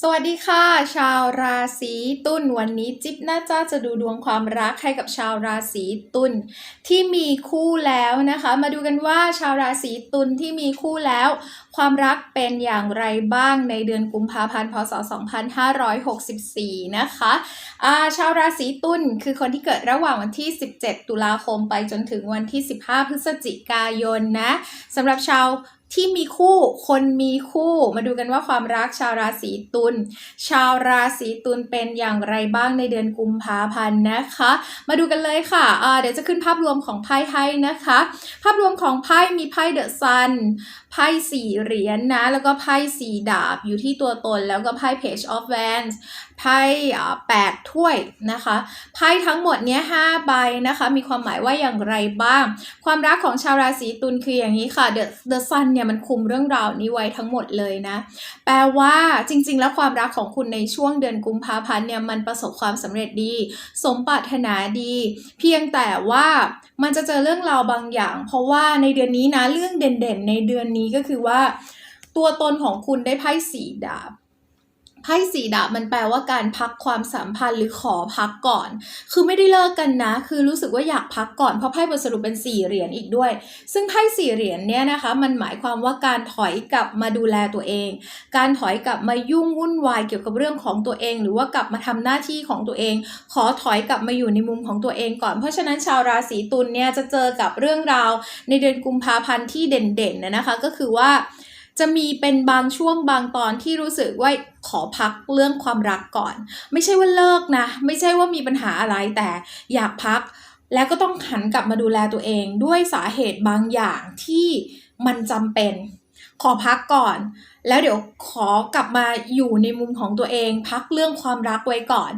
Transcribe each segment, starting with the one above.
สวัสดีค่ะ ชาวราศีตุลวันนี้จิ๊บน่าจะจะดูดวงความรักให้กับชาวราศีตุลที่มีคู่แล้วนะคะ มาดูกันว่าชาวราศีตุลที่มีคู่แล้ว ความรักเป็นอย่างไรบ้างในเดือนกุมภาพันธ์พศ 2564 นะคะอาชาวราศีตุลคือคนที่เกิดระหว่างวันที่ 17 ตุลาคมไปจนถึงวันที่ 15 พฤศจิกายนนะสำหรับชาว ที่มีคู่คนมีคู่ มาดูกันว่าความรักชาวราศีตุลชาวราศีตุลเป็นอย่างไรบ้างในเดือนกุมภาพันธ์นะคะ มาดูกันเลยค่ะอ่าเดี๋ยวจะขึ้นภาพรวมของไพ่ให้นะคะ ภาพรวมของไพ่มีไพ่เดอะซันไพ่สี่เหรียญนะแล้วก็ไพ่สี่ดาบอยู่ที่ตัวตนแล้วก็ไพ่ Page of Wands ไพ่อ่าแปดถ้วยนะคะไพ่ทั้งหมดเนี้ยห้าใบนะคะมีความหมายว่าอย่างไรบ้าง ความรักของชาวราศีตุลคืออย่างนี้ค่ะ The The Sun เนี่ยมันคุมเรื่องราวนี้ไว้ทั้งหมดเลยนะ แปลว่าจริง ๆ แล้วความรักของคุณในช่วงเดือนกุมภาพันธ์เนี่ยมันประสบความสำเร็จดี สมปรารถนาดี เพียงแต่ว่ามันจะเจอเรื่องราวบางอย่าง เพราะว่าในเดือนนี้นะเรื่องเด่นๆ ในเดือนนี้ก็คือว่า ตัวตนของคุณได้ไพ่สีดาบ ไพ่สีดาบมันแปลว่าการพักความสัมพันธ์หรือขอพักก่อน คือไม่ได้เลิกกันนะ คือรู้สึกว่าอยากพักก่อนเพราะไพ่บทสรุปเป็นสี่เหรียญอีกด้วย ซึ่งไพ่สี่เหรียญเนี่ยนะคะ มันหมายความว่าการถอยกลับมาดูแลตัวเอง การถอยกลับมายุ่งวุ่นวายเกี่ยวกับเรื่องของตัวเอง หรือว่ากลับมาทำหน้าที่ของตัวเอง ขอถอยกลับมาอยู่ในมุมของตัวเองก่อน เพราะฉะนั้นชาวราศีตุลเนี่ยจะเจอกับเรื่องราวในเดือนกุมภาพันธ์ที่เด่นๆนนะคะ ก็คือว่า จะมีเป็นบางช่วงบางตอนที่รู้สึกว่าขอพักเรื่องความรักก่อน ไม่ใช่ว่าเลิกนะ ไม่ใช่ว่ามีปัญหาอะไรแต่อยากพัก แล้วก็ต้องหันกลับมาดูแลตัวเองด้วยสาเหตุบางอย่างที่มันจำเป็น ขอพักก่อน แล้วเดี๋ยวขอกลับมาอยู่ในมุมของตัวเอง พักเรื่องความรักไว้ก่อน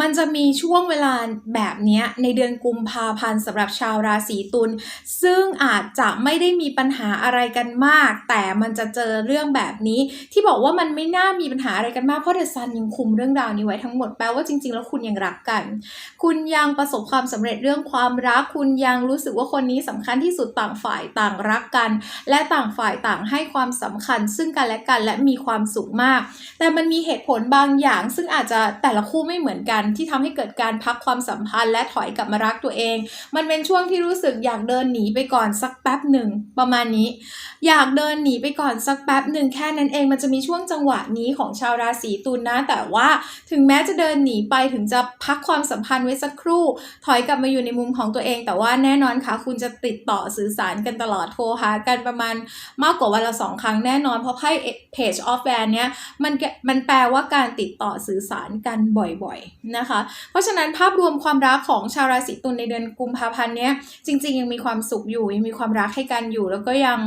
มันจะมีช่วงเวลาแบบนี้ในเดือนกุมภาพันธ์สำหรับชาวราศีตุลซึ่งอาจจะไม่ได้มีปัญหาอะไรกันมาก แต่มันจะเจอเรื่องแบบนี้ ที่บอกว่ามันไม่น่ามีปัญหาอะไรกันมากเพราะเดซันยังคุมเรื่องราวนี้ไว้ทั้งหมดแปลว่าจริง ๆ แล้วคุณยังรักกัน คุณยังประสบความสำเร็จเรื่องความรัก คุณยังรู้สึกว่าคนนี้สำคัญที่สุดต่างฝ่ายต่างรักกัน และต่างฝ่ายต่างให้ความสำคัญ ซึ่งกันและกันและมีความสุขมาก แต่มันมีเหตุผลบางอย่าง ซึ่งอาจจะแต่ละคู่ไม่เหมือนกัน ที่ทำให้เกิดการพักความสัมพันธ์ และถอยกลับมารักตัวเอง มันเป็นช่วงที่รู้สึกอยากเดินหนีไปก่อนสักแป๊บหนึ่งประมาณนี้ อยากเดินหนีไปก่อนสักแป๊บหนึ่งแค่นั้นเองมันจะมีช่วงจังหวะนี้ของชาวราศีตุลนะ แต่ว่าถึงแม้จะเดินหนีไปถึงจะพักความสัมพันธ์ไว้สักครู่ ถอยกลับมาอยู่ในมุมของตัวเอง แต่ว่าแน่นอนค่ะคุณจะติดต่อสื่อสารกันตลอดโทรหากันประมาณมากกว่าวันละสองครั้งแน่นอน เพราะไพ่ page of fan เนี้ยมันแกมันแปลว่าการติดต่อสื่อสารกันบ่อยๆนะคะ เพราะฉะนั้นภาพรวมความรักของชาวราศีตุลในเดือนกุมภาพันธ์เนี้ยจริง ๆ ยังมีความสุขอยู่ ยังมีความรักให้กันอยู่ แล้วก็ยัง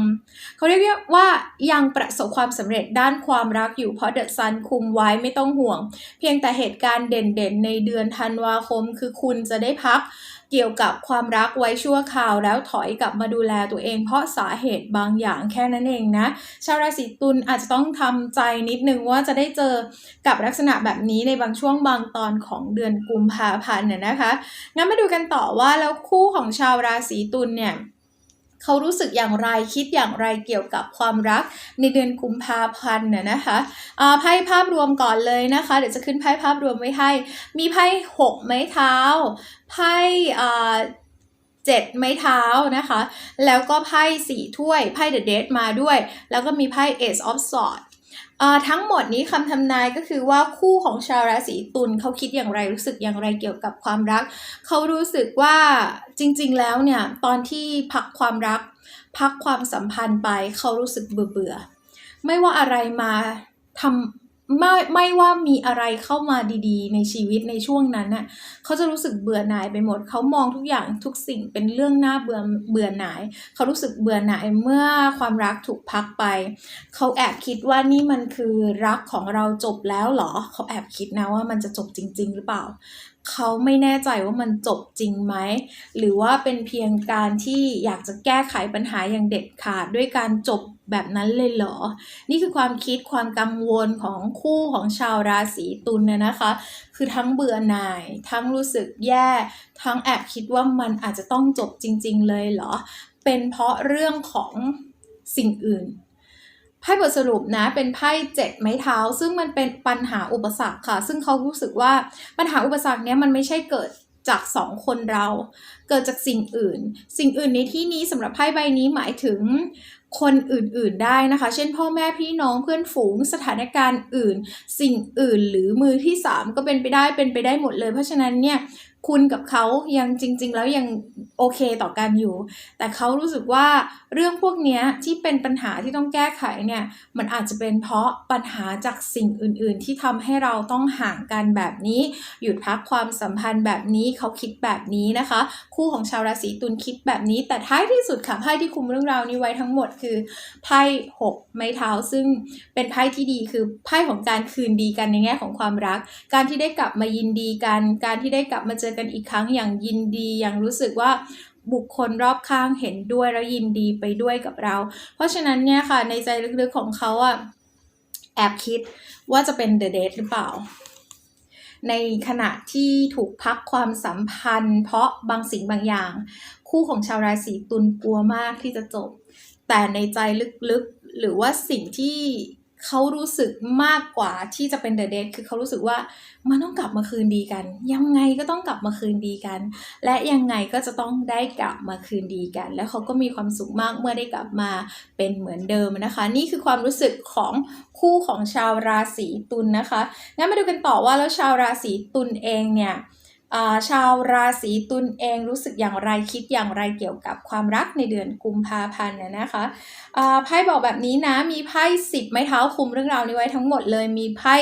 เขาเรียกว่ายังประสบความสำเร็จด้านความรักอยู่เพราะเดอะซันคุมไว้ไม่ต้องห่วง เพียงแต่เหตุการณ์เด่นๆ ในเดือนธันวาคม คือคุณจะได้พัก เกี่ยวกับความรักไว้ชั่วคราวแล้วถอยกลับมาดูแลตัวเอง เพราะสาเหตุบางอย่างแค่นั้นเองนะ ชาวราศีตุลอาจจะต้องทำใจนิดนึงว่าจะได้เจอกับลักษณะแบบนี้ในบางช่วงบางตอนของเดือนกุมภาพันธ์เนี่ยนะคะ งั้นมาดูกันต่อว่าแล้วคู่ของชาวราศีตุลเนี่ย เขารู้สึกอย่างไรคิดอย่างไรเกี่ยวกับความรักในเดือนกุมภาพันธ์เนี่ยนะคะอ่าไพ่ภาพรวมก่อนเลยนะคะ เดี๋ยวจะขึ้นไพ่ภาพรวมไว้ให้ มีไพ่หกไม้เท้าไพ่อ่าเจ็ดไม้เท้านะคะ แล้วก็ไพ่สี่ถ้วยไพ่เดอะเดมาด้วย แล้วก็มีไพ่ Ace of Swords เอ่อ ทั้งหมดนี้คำทำนายก็คือว่าคู่ของชาวราศีตุลเขาคิดอย่างไรรู้สึกอย่างไรเกี่ยวกับความรัก เขารู้สึกว่าจริงๆแล้วเนี่ยตอนที่พักความรัก พักความสัมพันธ์ไปเขารู้สึกเบื่อเบื่อไม่ว่าอะไรมาทำ ไม่ไม่ว่ามีอะไรเข้ามาดีๆ ในชีวิตในช่วงนั้นน่ะเขาจะรู้สึกเบื่อหน่ายไปหมด เขามองทุกอย่างทุกสิ่งเป็นเรื่องน่าเบื่อเบื่อหน่าย เขารู้สึกเบื่อหน่ายเมื่อความรักถูกพักไป เขาแอบคิดว่านี่มันคือรักของเราจบแล้วหรอ เขาแอบคิดนะว่ามันจะจบจริง ๆ หรือเปล่า เขาไม่แน่ใจว่ามันจบจริงไหม หรือว่าเป็นเพียงการที่อยากจะแก้ไขปัญหาอย่างเด็ดขาดด้วยการจบ แบบนั้นเลยเหรอ นี่คือความคิดความกังวลของคู่ของชาวราศีตุลนนะคะ คือทั้งเบื่อหน่าย ทั้งรู้สึกแย่ ทั้งแอบคิดว่ามันอาจจะต้องจบจริง ๆ เลยเหรอ เป็นเพราะเรื่องของสิ่งอื่นไพ่บทสรุปนะเป็นไพ่เจ็ดไม้เท้า ซึ่งมันเป็นปัญหาอุปสรรคค่ะ ซึ่งเขารู้สึกว่าปัญหาอุปสรรคเนี้ยมันไม่ใช่เกิดจากสองคนเรา เกิดจากสิ่งอื่น สิ่งอื่นในที่นี้สำหรับไพ่ใบนี้หมายถึง คนอื่นๆได้นะคะ เช่นพ่อแม่พี่น้องเพื่อนฝูงสถานการณ์อื่น สิ่งอื่นหรือมือที่สามก็เป็นไปได้เป็นไปได้หมดเลย เพราะฉะนั้นเนี่ยคุณกับเขายังจริง ๆ แล้วยังโอเคต่อกันอยู่ แต่เขารู้สึกว่าเรื่องพวกนี้ที่เป็นปัญหาที่ต้องแก้ไขเนี่ย มันอาจจะเป็นเพราะปัญหาจากสิ่งอื่น ๆ ที่ทำให้เราต้องห่างกันแบบนี้ หยุดพักความสัมพันธ์แบบนี้เขาคิดแบบนี้นะคะ คู่ของชาวราศีตุลคิดแบบนี้ แต่ท้ายที่สุดค่ะไพ่ที่คุมเรื่องราวนี้ไว้ทั้งหมดคือไพ่หกไม้เท้าซึ่งเป็นไพ่ที่ดีคือไพ่ของการคืนดีกันในแง่ของความรัก การที่ได้กลับมายินดีกัน การที่ได้กลับมาเจอกันอีกครั้งอย่างยินดีอย่างรู้สึกว่าบุคคลรอบข้างเห็นด้วยแล้วยินดีไปด้วยกับเรา เพราะฉะนั้นเนี่ยค่ะในใจลึกๆของเขาอะแอบคิดว่าจะเป็นเดอะเดทหรือเปล่า ในขณะที่ถูกพักความสัมพันธ์ เพราะบางสิ่งบางอย่าง คู่ของชาวราศีตุลกลัวมากที่จะจบ แต่ในใจลึกๆหรือว่าสิ่งที่ เขารู้สึกมากกว่าที่จะเป็นเดอะเดทคือเขารู้สึกว่ามันต้องกลับมาคืนดีกัน ยังไงก็ต้องกลับมาคืนดีกัน และยังไงก็จะต้องได้กลับมาคืนดีกัน แล้วเขาก็มีความสุขมากเมื่อได้กลับมาเป็นเหมือนเดิมนะคะ นี่คือความรู้สึกของคู่ของชาวราศีตุลนนะคะงั้นมาดูกันต่อว่าแล้วชาวราศีตุลเองเนี่ย ชาวราศีตุลเองรู้สึกอย่างไรคิดอย่างไรเกี่ยวกับความรักในเดือนกุมภาพันธ์นะนะคะไพ่บอกแบบนี้นะมีไพ่สิบไม้เท้าคุมเรื่องราวนี้ไว้ทั้งหมดเลยมีไพ่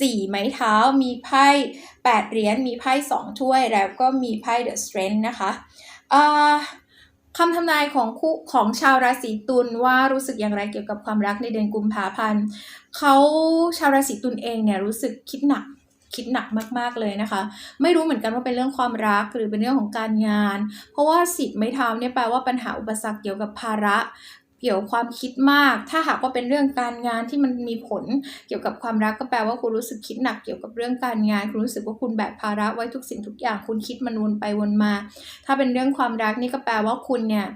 สี่ไม้เท้า มีไพ่แปดเหรียญมีไพ่สองถ้วยแล้วก็มีไพ่ The Strength นะคะคำทำนายของคู่ของชาวราศีตุลว่ารู้สึกอย่างไรเกี่ยวกับความรักในเดือนกุมภาพันธ์เขาชาวราศีตุลเองเนี่ยรู้สึกคิดหนัก คิดหนักมากๆเลยนะคะ ไม่รู้เหมือนกันว่าเป็นเรื่องความรักหรือเป็นเรื่องของการงาน เพราะว่าสิบไม้เท้าเนี่ยแปลว่าปัญหาอุปสรรคเกี่ยวกับภาระเกี่ยวกับความคิดมาก ถ้าหากว่าเป็นเรื่องการงานที่มันมีผลเกี่ยวกับความรักก็แปลว่าคุณรู้สึกคิดหนักเกี่ยวกับเรื่องการงาน คุณรู้สึกว่าคุณแบกภาระไว้ทุกสิ่งทุกอย่าง คุณคิดมันวนไปวนมา ถ้าเป็นเรื่องความรักนี่ก็แปลว่าคุณเนี่ย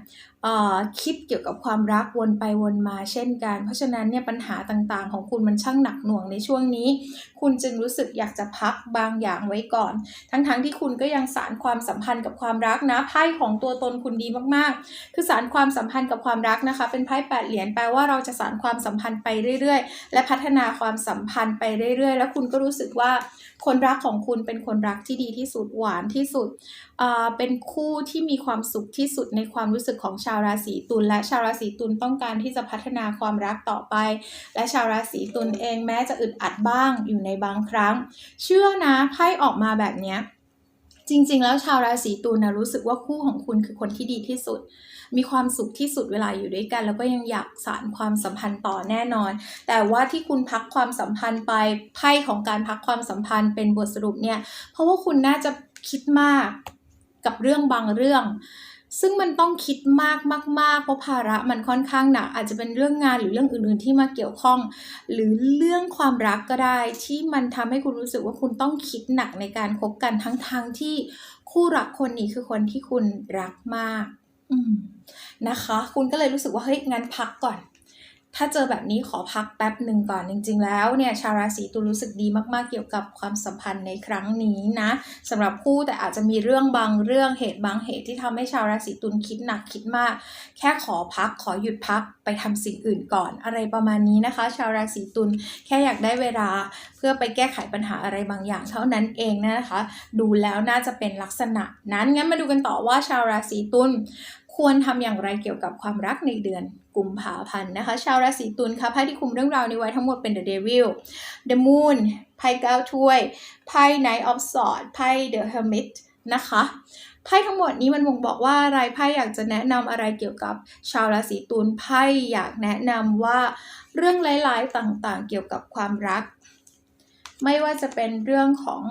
คิดเกี่ยวกับความรักวนไปวนมาเช่นกัน เพราะฉะนั้นเนี่ยปัญหาต่างๆ ของคุณมันช่างหนักหน่วงในช่วงนี้ คุณจึงรู้สึกอยากจะพักบางอย่างไว้ก่อน ทั้งๆที่คุณก็ยังสารความสัมพันธ์กับความรักนะไพ่ของตัวตนคุณดีมากๆ คือสารความสัมพันธ์กับความรักนะคะ เป็นไพ่แปดเหรียญแปลว่าเราจะสารความสัมพันธ์ไปเรื่อยๆ และพัฒนาความสัมพันธ์ไปเรื่อยๆ แล้วคุณก็รู้สึกว่าคนรักของคุณเป็นคนรักที่ดีที่สุดหวานที่สุดอ่าเป็นคู่ที่มีความสุขที่สุดในความรู้สึกของชาวราศีตุลและชาวราศีตุลต้องการที่จะพัฒนาความรักต่อไป และชาวราศีตุลเองแม้จะอึดอัดบ้างอยู่ในบางครั้ง เชื่อนะไพ่ออกมาแบบเนี้ยจริง ๆ แล้วชาวราศีตุลนะรู้สึกว่าคู่ของคุณคือคนที่ดีที่สุด มีความสุขที่สุดเวลาอยู่ด้วยกัน แล้วก็ยังอยากสานความสัมพันธ์ต่อแน่นอน แต่ว่าที่คุณพักความสัมพันธ์ไปไพ่ของการพักความสัมพันธ์เป็นบทสรุปเนี่ย เพราะว่าคุณน่าจะคิดมากกับเรื่องบางเรื่อง ซึ่งมันต้องคิดมากมากๆเพราะภาระมันค่อนข้างหนักอาจจะเป็นเรื่องงานหรือเรื่องอื่น ๆ ที่มาเกี่ยวข้อง หรือเรื่องความรักก็ได้ที่มันทำให้คุณรู้สึกว่าคุณต้องคิดหนักในการคบกันทั้งๆทที่คู่รักคนนี้คือคนที่คุณรักมาก อืมนะคะ คุณก็เลยรู้สึกว่าเฮ้ยงั้นพักก่อน ถ้าเจอแบบนี้ขอพักแป๊บหนึ่งก่อนจริง ๆ แล้วเนี่ยชาวราศีตุลรู้สึกดีมากๆเกี่ยวกับความสัมพันธ์ในครั้งนี้นะสำหรับคู่แต่อาจจะมีเรื่องบางเรื่องเหตุบางเหตุที่ทำให้ชาวราศีตุลคิดหนักคิดมาก แค่ขอพักขอหยุดพักไปทำสิ่งอื่นก่อน อะไรประมาณนี้นะคะ ชาวราศีตุลแค่อยากได้เวลาเพื่อไปแก้ไขปัญหาอะไรบางอย่าง เท่านั้นเองนะคะ ดูแล้วน่าจะเป็นลักษณะนั้นงั้นมาดูกันต่อว่าชาวราศีตุล ควรทำอย่างไรเกี่ยวกับความรักในเดือนกุมภาพันธ์นะคะ ชาวราศีตุลค่ะไพ่ที่คุมเรื่องราวนี้ไว้ทั้งหมดเป็น The Devil The Moon ไพ่เก้าถ้วยไพ่ Knight of Swords ไพ่ The Hermit นะคะไพ่ทั้งหมดนี้มันบ่งบอกว่าอะไรไพ่อยากจะแนะนำอะไรเกี่ยวกับชาวราศีตุลไพ่อยากแนะนำว่าเรื่องร้ายๆต่างๆ เกี่ยวกับความรัก ไม่ว่าจะเป็นเรื่องของ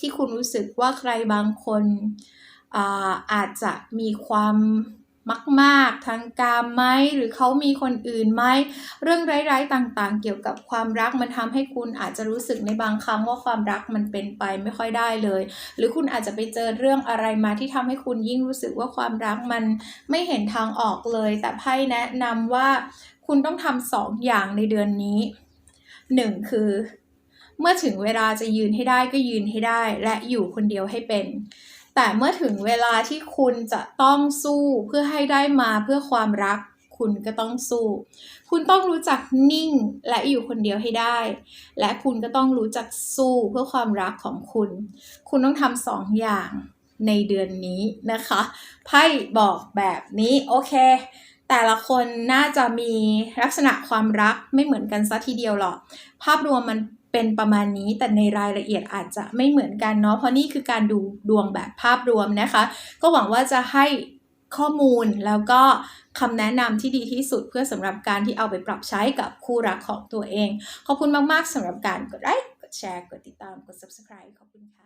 ที่คุณรู้สึกว่าใครบางคนอาอาจจะมีความ มากๆ ทางกามไหมหรือเขามีคนอื่นไหมเรื่องร้ายๆต่างๆ เกี่ยวกับความรักมันทำให้คุณอาจจะรู้สึกในบางครั้งว่าความรักมันเป็นไปไม่ค่อยได้เลย หรือคุณอาจจะไปเจอเรื่องอะไรมาที่ทำให้คุณยิ่งรู้สึกว่าความรักมันไม่เห็นทางออกเลย แต่ไพ่แนะนำว่าคุณต้องทำสองอย่างในเดือนนี้หนึ่งคือเมื่อถึงเวลาจะยืนให้ได้ก็ยืนให้ได้ และอยู่คนเดียวให้เป็น แต่เมื่อถึงเวลาที่คุณจะต้องสู้เพื่อให้ได้มาเพื่อความรัก คุณก็ต้องสู้ คุณต้องรู้จักนิ่งและอยู่คนเดียวให้ได้ และคุณก็ต้องรู้จักสู้เพื่อความรักของคุณ คุณต้องทำสองอย่างในเดือนนี้นะคะ ไพ่บอกแบบนี้ โอเค แต่ละคนน่าจะมีลักษณะความรักไม่เหมือนกันซะทีเดียวหรอกภาพรวมมันเป็นประมาณนี้แต่ในรายละเอียดอาจจะไม่เหมือนกันเนาะเพราะนี่คือการดูดวงแบบภาพรวมนะคะ ก็หวังว่าจะให้ข้อมูลแล้วก็คำแนะนำที่ดีที่สุดเพื่อสำหรับการที่เอาไปปรับใช้กับคู่รักของตัวเอง ขอบคุณมาก ๆสำหรับการกดไลค์กดแชร์ กดติดตาม กด subscribe ขอบคุณค่ะ